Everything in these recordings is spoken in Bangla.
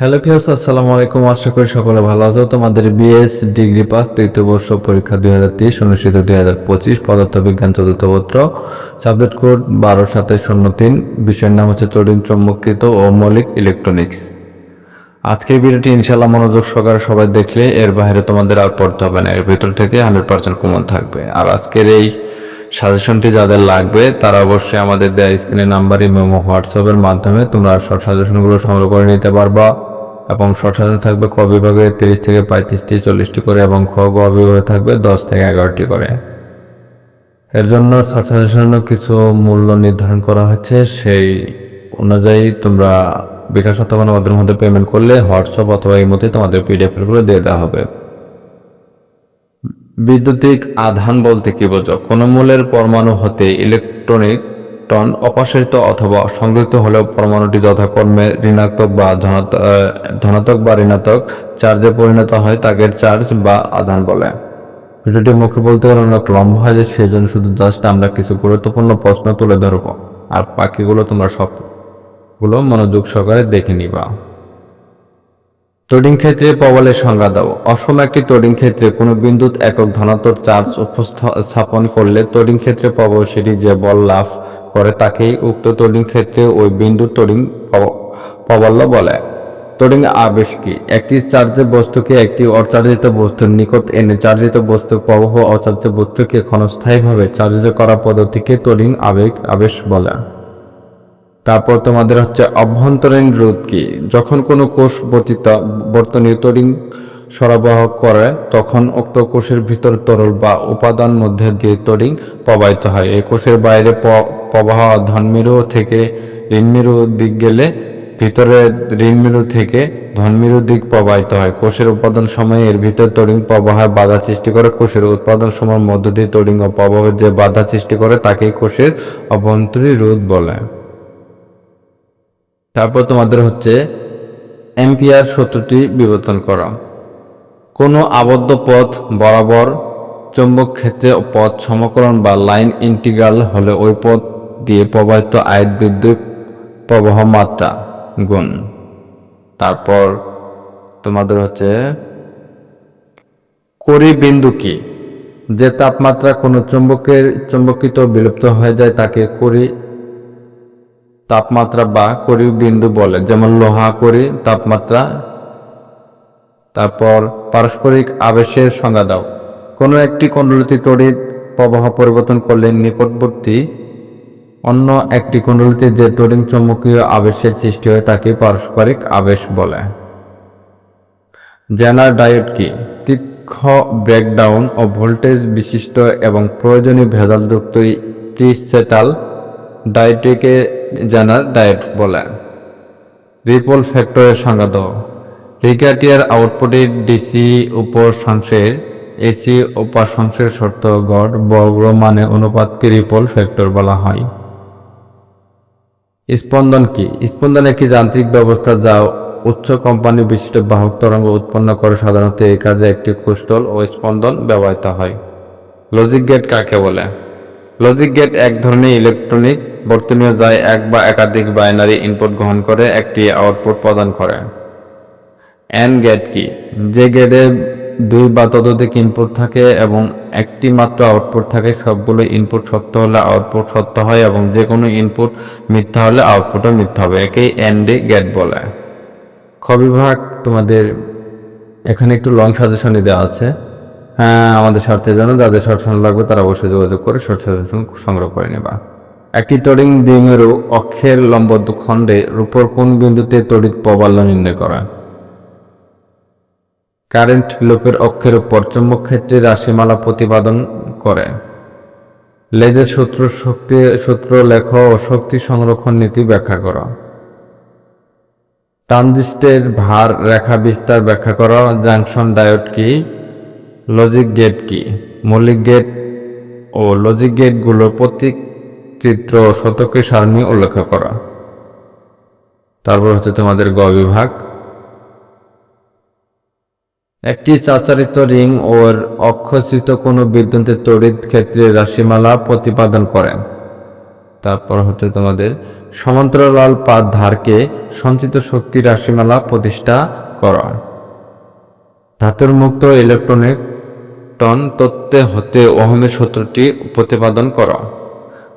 হ্যালো ফিয়াস আসসালামু আলাইকুম। আশা করি সকলে ভালো আছো। তোমাদের বিএস ডিগ্রি পাস তৃতীয় বর্ষ পরীক্ষা দুই হাজার তেইশ অনুষ্ঠিত দুই হাজার পঁচিশ পদার্থবিজ্ঞান চতুর্থ পত্র। সাবজেক্ট কোড বারো সাতাশ শূন্য তিন। বিষয়ের নাম হচ্ছে তড়িৎ চৌম্বকৃত ও মৌলিক ইলেকট্রনিক্স আজকের ভিডিওটি ইনশাল্লাহ মনোযোগ সহকারে সবাই দেখলে এর বাইরে তোমাদের আর পড়তে হবে না। এর ভিতর থেকে হান্ড্রেড পার্সেন্ট কমন থাকবে। আর আজকের এই সাজেশনটি যাদের লাগবে, তারা অবশ্যই আমাদের দেয়া স্ক্রিনে নাম্বার ইমেমো হোয়াটসঅ্যাপের মাধ্যমে তোমরা সব সাজেশনগুলো সংগ্রহ করে নিতে পারবা। এবং শর্ট সাজেশন থাকবে ক বিভাগে তিরিশ থেকে পঁয়ত্রিশটি, চল্লিশটি করে এবং খ গ বিভাগে থাকবে দশ থেকে এগারোটি করে। এর জন্য শর্ট সাজেশনের কিছু মূল্য নির্ধারণ করা হয়েছে সেই অনুযায়ী তোমরা বিকাশ অথবা নগদের মধ্যে পেমেন্ট করলে হোয়াটসঅ্যাপ অথবা এই মধ্যে তোমাদের পিডিএফ করে দিয়ে দেওয়া হবে। বিদ্যুতিক আধান বলতে কি বোঝো? কোনো মূলের পরমাণু হতে ইলেকট্রনিক টন অপসারিত অথবা সংযুক্ত হলেও পরমাণুটি যথাক্রমে ঋণাত্মক বা ধনাত্মক বা ঋণাত্মক চার্জে পরিণত হয় তাকে চার্জ বা আধান বলে। ভিডিওটি মুখে বলতে গেলে অনেক লম্বা হয় যে সেজন্য শুধু জাস্ট আমরা কিছু গুরুত্বপূর্ণ প্রশ্ন তুলে ধরবো। আর বাকিগুলো তোমরা সবগুলো মনোযোগ সহকারে দেখে নিবা। তড়িৎ ক্ষেত্রে প্রবলের সংজ্ঞা দাও। অসম একটি তড়িৎ ক্ষেত্রে কোনো বিন্দুত একক ধনাত্মক চার্জ উপস্থাপন করলে তড়িৎ ক্ষেত্রে প্রবল সেটি যে বল লাভ করে তাকেই উক্ত তড়িৎ ক্ষেত্রে ওই তড়িৎ প্র- প্রবল্য বলে। তড়িৎ আবেশ কি? একটি চার্জের বস্তুকে একটি অচার্জিত বস্তুর নিকট এনে চার্জিত বস্তুর প্রবাহ অচার্জিত বস্তুকে ক্ষণস্থায়ীভাবে চার্জিত করা পদ্ধতিকে তড়িৎ আবেগ আবেশ বলে। তারপর তোমাদের হচ্ছে অভ্যন্তরীণ রোধ কি? যখন কোনো কোষ বর্তিত, বর্তনীয় তরীণ সরবরাহ করে, তখন উক্ত কোষের ভিতর তরল বা উপাদান মধ্যে দিয়ে তরীণ প্রবাহিত হয়। এই কোষের বাইরে প্রবাহ ধনমেরু থেকে ঋণমেরু দিক গেলে ভিতরে ঋণমেরু থেকে ধনমেরু দিক প্রবাহিত হয়। কোষের উৎপাদন সময়ে এর ভিতর তরীণ প্রবাহের বাধা সৃষ্টি করে। কোষের উৎপাদন সময়ের মধ্য দিয়ে তরীণ ও প্রবাহের যে বাধা সৃষ্টি করে, তাকেই কোষের অভ্যন্তরীণ রোধ বলে। তারপর তোমাদের হচ্ছে এম্পিয়ার সূত্রটি বিবর্তন করা। কোনো আবদ্ধ পথ বরাবর চৌম্বক ক্ষেত্রে পথ সমকরণ বা লাইন ইন্টিগ্রাল হলে ওই পথ দিয়ে প্রবাহিত আয়ত বিদ্যুৎ প্রবাহ মাত্রা গুণ। তারপর তোমাদের হচ্ছে করি বিন্দু কি? যে তাপমাত্রা কোনো চুম্বকের চুম্বকিত বিলুপ্ত হয়ে যায় তাকে করি তাপমাত্রা বা করি বিন্দু বলে, যেমন লোহা করি, তাপমাত্রা। তারপর পারস্পরিক আবেশের সংজ্ঞা দাও। কোনো একটি কুণ্ডলিতে তড়িৎ প্রবাহ পরিবর্তন করলে নিকটবর্তী অন্য একটি কুণ্ডলিতে যে তড়িৎ চৌম্বকীয় আবেশের সৃষ্টি হয়, তাকে পারস্পরিক আবেশ বলে। জেনার ডায়োড কি? তীক্ষ্ণ ব্রেকডাউন ও ভোল্টেজ বিশিষ্ট এবং প্রয়োজনীয় ভেজালযুক্ত টিসেটাল ডায়োডটিকে জেনার ডায়েট বলে। রিপল ফ্যাক্টরের সংজ্ঞা দাও। রিগাটিয়ার আউটপুটের ডিসি উপসংশের এসি উপাসংশের শর্ত গড় বর্গ মানে অনুপাতকে রিপল ফ্যাক্টর বলা হয়। স্পন্দন কি? স্পন্দন একটি যান্ত্রিক ব্যবস্থা যা উচ্চ কোম্পানি বিশিষ্ট বাহক তরঙ্গ উৎপন্ন করে, সাধারণত এই কাজে একটি কুষ্টল ও স্পন্দন ব্যবহৃত হয়। লজিক গেট কাকে বলে? লজিক গেট এক ধরনের ইলেকট্রনিক বর্তনীয় যা এক বা একাধিক বাইনারি ইনপুট গ্রহণ করে একটি আউটপুট প্রদান করে। অ্যান্ড গেট কি? যে গেটে দুই বা ততোধিক ইনপুট থাকে এবং একটি মাত্র আউটপুট থাকে, সবগুলো ইনপুট সত্য হলে আউটপুট সত্য হয় এবং যে কোনো ইনপুট মিথ্যা হলে আউটপুটও মিথ্যা হবে। একেই অ্যান্ড গেট বলে। খ তোমাদের এখানে একটু লং সাজেশনই দেওয়া আছে। হ্যাঁ আমাদের স্বার্থের জন্য যাদের সাজেশন লাগবে তারা অবশ্যই যোগাযোগ করে শর্ট সংগ্রহ করে নেবা। একটি তড়িৎ দ্বিমেরু অক্ষের লম্ব খণ্ডে রূপর কোন বিন্দুতে তড়িৎ প্রবাল্য নির্ণয় করা? কারেন্ট লুপের অক্ষের উপর চুম্বক ক্ষেত্রে রাশিমালা প্রতিপাদন করে। লেজের সূত্র শক্তি, সূত্র লেখ ও শক্তি সংরক্ষণ নীতি ব্যাখ্যা করা। ট্রানজিস্টের ভার রেখা বিস্তার ব্যাখ্যা করা। জাংশন ডায়োড কি? লজিক গেট কি? মৌলিক গেট ও লজিক গেটগুলোর প্রতীক চিত্র ও শতকের সারণী উল্লেখ করা। তারপর হচ্ছে তোমাদের গ বিভাগ। একটি চাচারিত রিং ওর অক্ষচিত কোনো বিদ্যুতের তড়িৎ ক্ষেত্রে রাশিমালা প্রতিপাদন করেন তারপর হচ্ছে তোমাদের সমান্তরাল পাত ধারকে সঞ্চিত শক্তি রাশিমালা প্রতিষ্ঠা করা। ধাতুর মুক্ত ইলেকট্রনিক টন তত্ত্বে হতে ওহমের সূত্রটি প্রতিপাদন করা।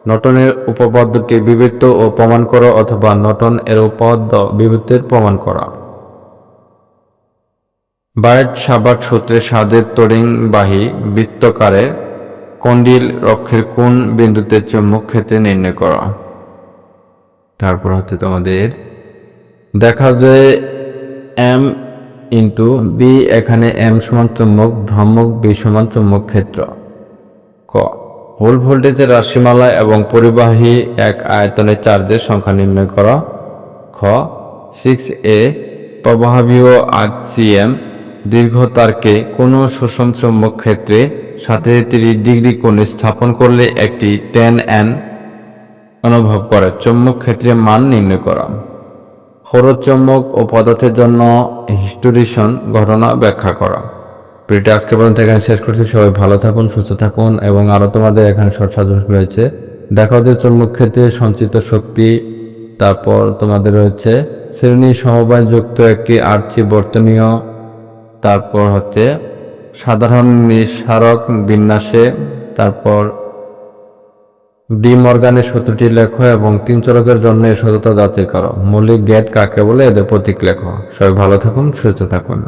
নটনের উপপাদ্যটি বিবৃত ও প্রমাণ করা অথবা নটন এর উপপাদ্য বিবৃতের প্রমাণ করা। বায়েট সাবাট সূত্রে স্বাদের তরিংবাহী বৃত্তকারে কন্ডিল রক্ষের কোন বিন্দুতে চুম্বক ক্ষেত্রে নির্ণয় করা। তারপর হচ্ছে তোমাদের, দেখা যায় এম ইন্টু বি এখানে এম সমান চুম্বক ভ্রামক বি সমান চুম্বক ক্ষেত্র, ক। হোল ভোল্টেজের রাশিমালা এবং পরিবাহী এক আয়তনের চার্জের সংখ্যা নির্ণয় করা। খ সিক্স এ প্রবাহীয় আট সিএম দীর্ঘ তারকে কোনো সুষম চুম্বক ক্ষেত্রে সাথে তিরিশ ডিগ্রি কোণে স্থাপন করলে একটি টেন এন অনুভব করে। চুম্বক ক্ষেত্রে মান নির্ণয় করা। হরচম্বক ও পদার্থের জন্য হিস্টোরিশন ঘটনা ব্যাখ্যা করা। ভিডিওটা আজকে পর্যন্ত এখানে শেষ করছি। সবাই ভালো থাকুন, সুস্থ থাকুন এবং আরও তোমাদের এখানে শর্ট সাজেশন রয়েছে। দেখা হচ্ছে চুম্বক ক্ষেত্রে সঞ্চিত শক্তি, তারপর তোমাদের রয়েছে শ্রেণি সমবায় যুক্ত একটি আর্চি বর্তনীয়, তারপর হচ্ছে সাধারণ নিঃসারক বিন্যাসে, তারপর ডি মর্গানের সূত্রটি লেখো এবং তিন চলকের জন্য সততা যাচাই করো। মৌলিক গেট কাকে বলে? এদের প্রতীক লেখো। সবাই ভালো থাকুন, সুস্থ থাকুন।